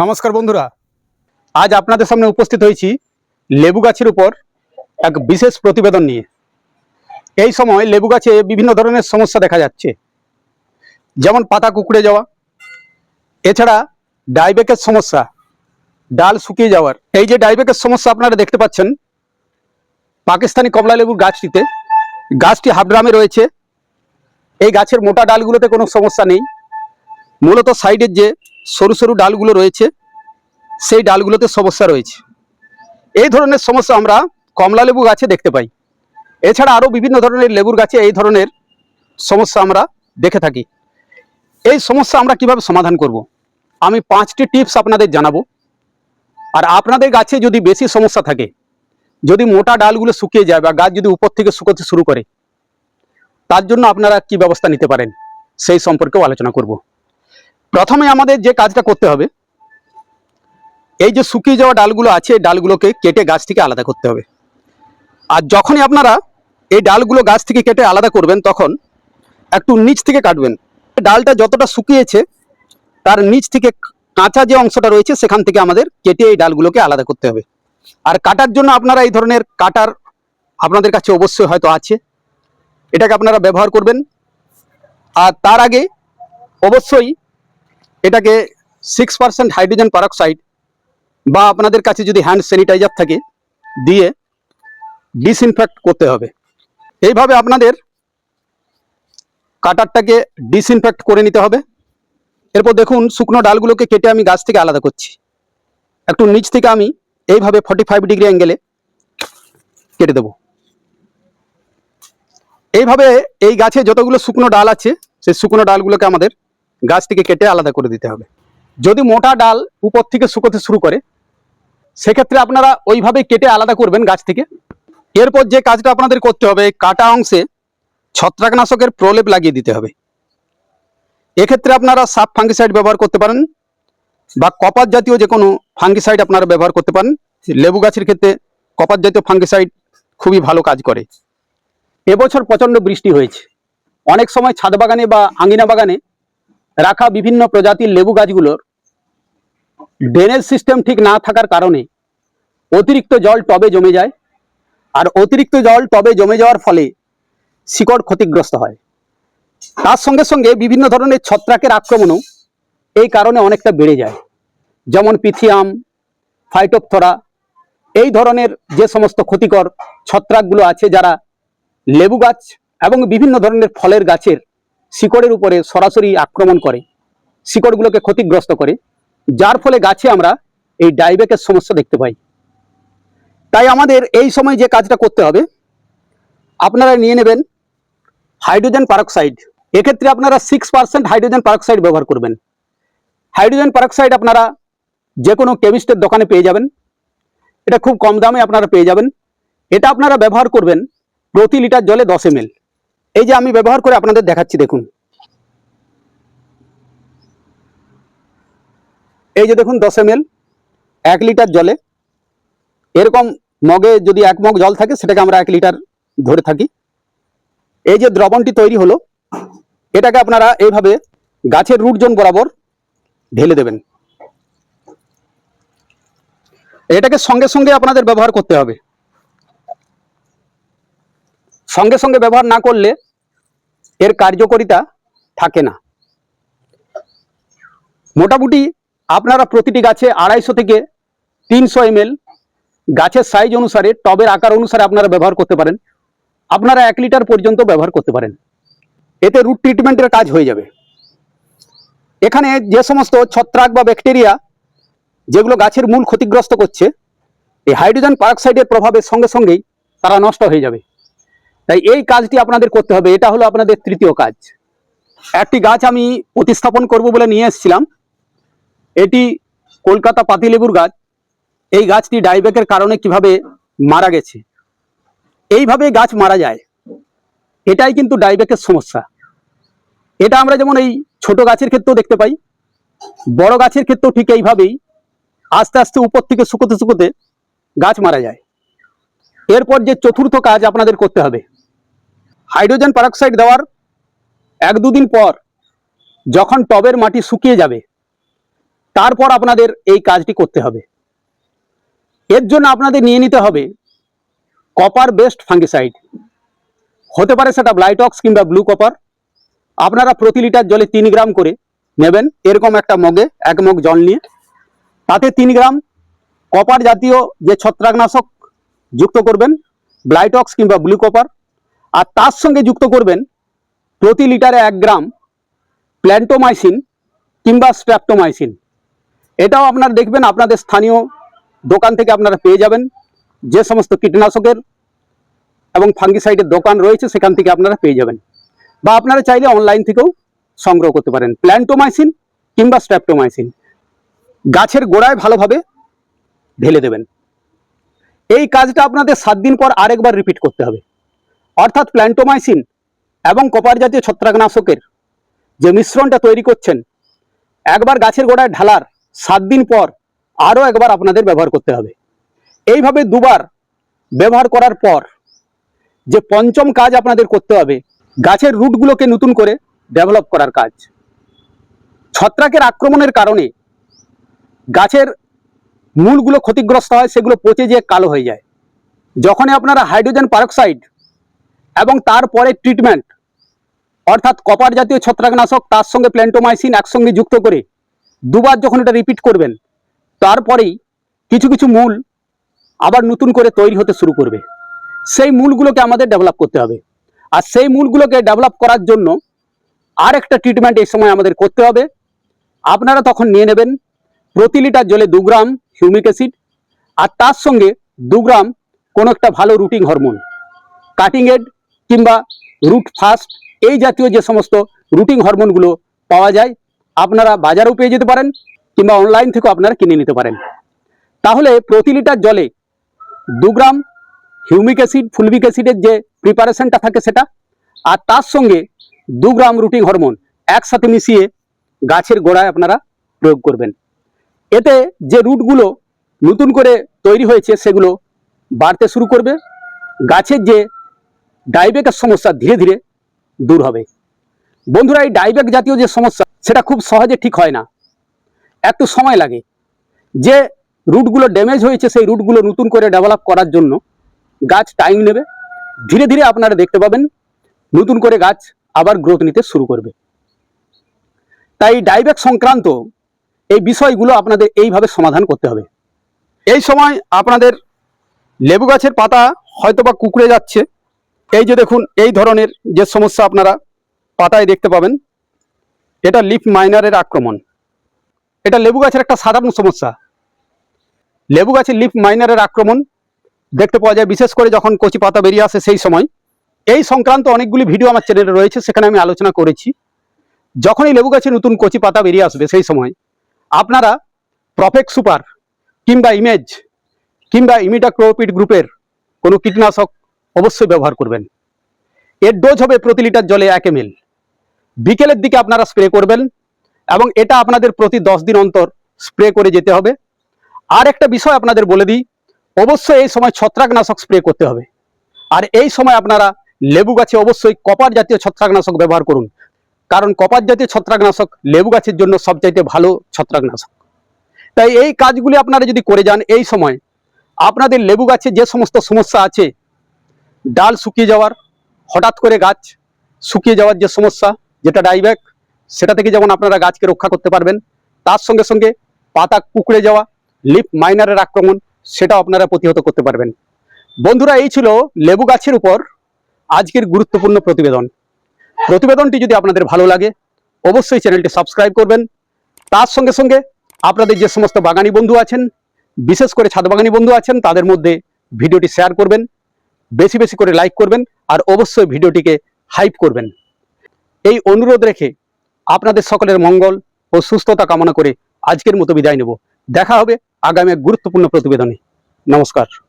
নমস্কার বন্ধুরা। আজ আপনাদের সামনে উপস্থিত হয়েছি লেবু গাছের উপর এক বিশেষ প্রতিবেদন নিয়ে। এই সময় লেবু গাছে বিভিন্ন ধরনের সমস্যা দেখা যাচ্ছে। যেমন পাতা কুকড়ে যাওয়া, এছাড়া ডাইবেকের সমস্যা, ডাল শুকিয়ে যাওয়ার। এই যে ডাইবেকের সমস্যা আপনারা দেখতে পাচ্ছেন, পাকিস্তানি কমলা লেবুর গাছটিতে, গাছটি হাবড্রামে রয়েছে। এই গাছের মোটা ডালগুলোতে কোনো সমস্যা নেই। মূলত সাইডের যে সরু সরু ডালগুলো রয়েছে, সেই ডালগুলোতে সমস্যা রয়েছে। এই ধরনের সমস্যা আমরা কমলা লেবু গাছে দেখতে পাই। এছাড়া আরও বিভিন্ন ধরনের লেবুর গাছে এই ধরনের সমস্যা আমরা দেখে থাকি। এই সমস্যা আমরা কীভাবে সমাধান করব। আমি পাঁচটি টিপস আপনাদের জানাব। আর আপনাদের গাছে যদি বেশি সমস্যা থাকে, যদি মোটা ডালগুলো শুকিয়ে যায় বা গাছ যদি উপর থেকে শুকোতে শুরু করে, তার জন্য আপনারা কি ব্যবস্থা নিতে পারেন? সেই সম্পর্কেও আলোচনা করব। প্রথমে আমাদের যে কাজটা করতে হবে, এই যে শুকিয়ে যাওয়া ডালগুলো আছে ডালগুলোকে কেটে গাছ থেকে আলাদা করতে হবে। আর যখনই আপনারা এই ডালগুলো গাছ থেকে কেটে আলাদা করবেন, তখন একটু নিচ থেকে কাটবেন। ডালটা যতটা শুকিয়েছে, তার নিচ থেকে কাঁচা যে অংশটা রয়েছে, সেখান থেকে আমাদের কেটে এই ডালগুলোকে আলাদা করতে হবে। আর কাটার জন্য আপনারা এই ধরনের কাটার আপনাদের কাছে অবশ্যই হয়তো আছে। এটাকে আপনারা ব্যবহার করবেন। আর তার আগে অবশ্যই এটাকে সিক্স পার্সেন্ট হাইড্রোজেন পারক্সাইড বা আপনাদের কাছে যদি হ্যান্ড স্যানিটাইজার থাকে, দিয়ে ডিসইনফেক্ট করতে হবে। এইভাবে আপনাদের কাটারটাকে ডিসইনফেক্ট করে নিতে হবে। এরপর দেখুন, শুকনো ডালগুলোকে কেটে আমি গাছ থেকে আলাদা করছি। একটু নিচ থেকে আমি এইভাবে ফর্টি ফাইভ ডিগ্রি অ্যাঙ্গেলে কেটে দেব। এইভাবে এই গাছে যতগুলো শুকনো ডাল আছে, সেই শুকনো ডালগুলোকে আমাদের গাছ থেকে কেটে আলাদা করে দিতে হবে। যদি মোটা ডাল উপর থেকে শুকোতে শুরু করে, সেক্ষেত্রে আপনারা ওইভাবে কেটে আলাদা করবেন গাছ থেকে। এরপর যে কাজটা আপনাদের করতে হবে, কাটা অংশে ছত্রাকনাশকের প্রলেপ লাগিয়ে দিতে হবে। এক্ষেত্রে আপনারা সাপ ফাঙ্গিসাইড ব্যবহার করতে পারেন বা কপার জাতীয় যে কোনো ফাঙ্গিসাইড আপনারা ব্যবহার করতে পারেন। লেবু গাছের ক্ষেত্রে কপার জাতীয় ফাঙ্গিসাইড খুবই ভালো কাজ করে। এবছর প্রচণ্ড বৃষ্টি হয়েছে। অনেক সময় ছাদ বাগানে বা আঙিনা বাগানে রাখা বিভিন্ন প্রজাতির লেবু গাছগুলোর ড্রেনেজ সিস্টেম ঠিক না থাকার কারণে অতিরিক্ত জল টবে জমে যায় আর অতিরিক্ত জল টবে জমে যাওয়ার ফলে শিকড় ক্ষতিগ্রস্ত হয়। তার সঙ্গে সঙ্গে বিভিন্ন ধরনের ছত্রাকের আক্রমণও এই কারণে অনেকটা বেড়ে যায়। যেমন পিথিয়াম ফাইটোপথরা এই ধরনের যে সমস্ত ক্ষতিকর ছত্রাকগুলো আছে যারা লেবু গাছ এবং বিভিন্ন ধরনের ফলের গাছের শিকড়ের উপরে সরাসরি আক্রমণ করে, শিকড়গুলোকে ক্ষতিগ্রস্ত করে। যার ফলে গাছে আমরা এই ডাইবেকের সমস্যা দেখতে পাই। তাই আমাদের এই সময় যে কাজটা করতে হবে, আপনারা নিয়ে নেবেন হাইড্রোজেন পারক্সাইড। এক্ষেত্রে আপনারা সিক্স পার্সেন্ট হাইড্রোজেন পারক্সাইড ব্যবহার করবেন। হাইড্রোজেন পারক্সাইড আপনারা যে কোনো কেমিস্টের দোকানে পেয়ে যাবেন। এটা খুব কম দামে আপনারা পেয়ে যাবেন। এটা আপনারা ব্যবহার করবেন প্রতি লিটার জলে দশ এম এই যে আমি ব্যবহার করে আপনাদের দেখাচ্ছি, দেখুন। এই যে দেখুন, দশ এম এক লিটার জলে। এরকম মগে যদি এক মগ জল থাকে, সেটাকে আমরা এক লিটার ধরে থাকি। এই যে দ্রবণটি তৈরি হলো, এটাকে আপনারা এইভাবে গাছের রুট জোন বরাবর ঢেলে দেবেন। এটাকে সঙ্গে সঙ্গে আপনাদের ব্যবহার করতে হবে। সঙ্গে সঙ্গে ব্যবহার না করলে এর কার্যকারিতা থাকে না। মোটামুটি আপনারা প্রতিটি গাছে আড়াইশো থেকে তিনশো এম গাছের সাইজ অনুসারে টবের আকার অনুসারে আপনারা ব্যবহার করতে পারেন। আপনারা এক লিটার পর্যন্ত ব্যবহার করতে পারেন। এতে রুট ট্রিটমেন্টের কাজ হয়ে যাবে। এখানে যে সমস্ত ছত্রাক বা ব্যাকটেরিয়া যেগুলো গাছের মূল ক্ষতিগ্রস্ত করছে, এই হাইড্রোজেন পারক্সাইডের প্রভাবের সঙ্গে সঙ্গেই তারা নষ্ট হয়ে যাবে। তাই এই কাজটি আপনাদের করতে হবে। এটা হলো আপনাদের তৃতীয় কাজ। একটি গাছ আমি প্রতিস্থাপন করব বলে নিয়ে এসেছিলাম। এটি কলকাতা পাতিলেবুর গাছ। এই গাছটি ডাইবেকের কারণে কীভাবে মারা গেছে? এইভাবে গাছ মারা যায়, এটাই কিন্তু ডাইবেকের সমস্যা। এটা আমরা যেমন এই ছোট গাছের ক্ষেত্রেও দেখতে পাই, বড় গাছের ক্ষেত্রেও ঠিক এইভাবেই আস্তে আস্তে উপর থেকে শুকোতে শুকোতে গাছ মারা যায়। এরপর যে চতুর্থ কাজ আপনাদের করতে হবে হাইড্রোজেন পারক্সাইড দেওয়ার এক দুদিন পর যখন টবের মাটি শুকিয়ে যাবে, তারপর আপনাদের এই কাজটি করতে হবে। এর জন্য আপনাদের নিয়ে নিতে হবে কপার বেস্ট ফাঙ্গিসাইড হতে পারে সেটা ব্লাইটক্স কিংবা ব্লু কপার আপনারা প্রতি লিটার জলে তিন গ্রাম করে নেবেন, এরকম একটা মগে, এক মগ জল নিয়ে। তাতে তিন গ্রাম কপার জাতীয় যে ছত্রাকনাশক যুক্ত করবেন ব্লাইটক্স কিংবা ব্লু কপার আর তার সঙ্গে যুক্ত করবেন প্রতি লিটারে এক গ্রাম প্ল্যান্টোমাইসিন কিংবা স্ট্র্যাপ্টোমাইসিন। এটাও আপনারা দেখবেন, আপনাদের স্থানীয় দোকান থেকে আপনারা পেয়ে যাবেন, যে সমস্ত কীটনাশকের এবং ফাঙ্গিসাইডের দোকান রয়েছে, সেখান থেকে আপনারা পেয়ে যাবেন। বা আপনারা চাইলে অনলাইন থেকেও সংগ্রহ করতে পারেন, প্ল্যান্টোমাইসিন কিংবা স্ট্র্যাপ্টোমাইসিন। গাছের গোড়ায় ভালোভাবে ঢেলে দেবেন। এই কাজটা আপনাদের সাত দিন পর আরেকবার রিপিট করতে হবে। অর্থাৎ প্ল্যান্টোমাইসিন এবং কপার জাতীয় ছত্রাকনাশকের যে মিশ্রণটা তৈরি করছেন, একবার গাছের গোড়ায় ঢালার সাত দিন পর আরও একবার আপনাদের ব্যবহার করতে হবে। এইভাবে দুবার ব্যবহার করার পর যে পঞ্চম কাজ আপনাদের করতে হবে, গাছের রুটগুলোকে নতুন করে ডেভেলপ করার কাজ। ছত্রাকের আক্রমণের কারণে গাছের মূলগুলো ক্ষতিগ্রস্ত হয়, সেগুলো পচে যেয়ে কালো হয়ে যায়। যখনই আপনারা হাইড্রোজেন পারক্সাইড এবং তারপরে ট্রিটমেন্ট অর্থাৎ কপার জাতীয় ছত্রাকনাশক, তার সঙ্গে প্ল্যান্টোমাইসিন একসঙ্গে যুক্ত করে দুবার যখন এটা রিপিট করবেন, তারপরেই কিছু কিছু মূল আবার নতুন করে তৈরি হতে শুরু করবে। সেই মূলগুলোকে আমাদের ডেভেলপ করতে হবে। আর সেই মূলগুলোকে ডেভেলপ করার জন্য আর একটা ট্রিটমেন্ট এই সময় আমাদের করতে হবে। আপনারা তখন নিয়ে নেবেন প্রতি লিটার জলে দু গ্রাম হিউমিক অ্যাসিড, আর তার সঙ্গে দু গ্রাম কোনো একটা ভালো রুটিং হরমোন কাটিং এড কিংবা রুট ফাস্ট এই জাতীয় যে সমস্ত রুটিং হরমোনগুলো পাওয়া যায়, আপনারা বাজারেও পেয়ে যেতে পারেন কিংবা অনলাইন থেকেও আপনারা কিনে নিতে পারেন। তাহলে প্রতি লিটার জলে দু গ্রাম হিউমিক অ্যাসিড ফুলবিক অ্যাসিডের যে প্রিপারেশনটা থাকে সেটা, আর তার সঙ্গে দু গ্রাম রুটিং হরমোন একসাথে মিশিয়ে গাছের গোড়ায় আপনারা প্রয়োগ করবেন। এতে যে রুটগুলো নতুন করে তৈরি হয়েছে সেগুলো বাড়তে শুরু করবে। গাছের যে ডাইবেকের সমস্যা ধীরে ধীরে দূর হবে। বন্ধুরা, এই ডাইবেক জাতীয় যে সমস্যা, সেটা খুব সহজে ঠিক হয় না। একটু সময় লাগে। যে রুটগুলো ড্যামেজ হয়েছে, সেই রুটগুলো নতুন করে ডেভেলপ করার জন্য গাছ টাইম নেবে। ধীরে ধীরে আপনারা দেখতে পাবেন, নতুন করে গাছ আবার গ্রোথ নিতে শুরু করবে। তাই ডাইবেক সংক্রান্ত এই বিষয়গুলো আপনাদের এইভাবে সমাধান করতে হবে। এই সময় আপনাদের লেবু গাছের পাতা হয়তোবা কুকড়ে যাচ্ছে এই যে দেখুন, এই ধরনের যে সমস্যা আপনারা পাতায় দেখতে পাবেন, এটা লিফ মাইনারের আক্রমণ। এটা লেবু গাছের একটা সাধারণ সমস্যা। লেবু গাছের লিফ মাইনারের আক্রমণ দেখতে পাওয়া যায়, বিশেষ করে যখন কচি পাতা বেরিয়ে আসে সেই সময়। এই সংক্রান্ত অনেকগুলি ভিডিও আমার চ্যানেলে রয়েছে, সেখানে আমি আলোচনা করেছি। যখনই লেবু গাছে নতুন কচি পাতা বেরিয়ে আসবে সেই সময়, আপনারা প্রফেক্ট সুপার কিংবা ইমেজ কিংবা ইমিটাক্রোপিড গ্রুপের কোনো কীটনাশক অবশ্যই ব্যবহার করবেন। এর ডোজ হবে প্রতি লিটার জলে এক এম বিকেলের দিকে আপনারা স্প্রে করবেন এবং এটা আপনাদের প্রতি দশ দিন অন্তর স্প্রে করে যেতে হবে। আর একটা বিষয় আপনাদের বলে দিই, অবশ্যই এই সময় ছত্রাকনাশক স্প্রে করতে হবে। আর এই সময় আপনারা লেবু গাছে অবশ্যই কপার জাতীয় ছত্রাকনাশক ব্যবহার করুন। কারণ কপার জাতীয় ছত্রাকনাশক লেবু গাছের জন্য সবচাইতে ভালো ছত্রাকনাশক। তাই এই কাজগুলি আপনারা যদি করে যান, এই সময় আপনাদের লেবু গাছে যে সমস্ত সমস্যা আছে ডাল শুকিয়ে যাওয়ার, হঠাৎ করে গাছ শুকিয়ে যাওয়ার যে সমস্যা, যেটা ডাইব্যাক, সেটা থেকে যেমন আপনারা গাছকে রক্ষা করতে পারবেন, তার সঙ্গে সঙ্গে পাতা কুকড়ে যাওয়া লিপ মাইনারের আক্রমণ, সেটাও আপনারা প্রতিহত করতে পারবেন। বন্ধুরা, এই ছিল লেবু গাছের উপর আজকের গুরুত্বপূর্ণ প্রতিবেদন। প্রতিবেদনটি যদি আপনাদের ভালো লাগে, অবশ্যই চ্যানেলটি সাবস্ক্রাইব করবেন। তার সঙ্গে সঙ্গে আপনাদের যে সমস্ত বাগানি বন্ধু আছেন, বিশেষ করে ছাদ বাগানি বন্ধু আছেন, তাদের মধ্যে ভিডিওটি শেয়ার করবেন। বেশি বেশি করে লাইক করবেন আর অবশ্যই ভিডিওটিকে হাইপ করবেন। এই অনুরোধ রেখে আপনাদের সকলের মঙ্গল ও সুস্থতা কামনা করে আজকের মতো বিদায় নেব। দেখা হবে আগামী এক গুরুত্বপূর্ণ প্রতিবেদনে। নমস্কার।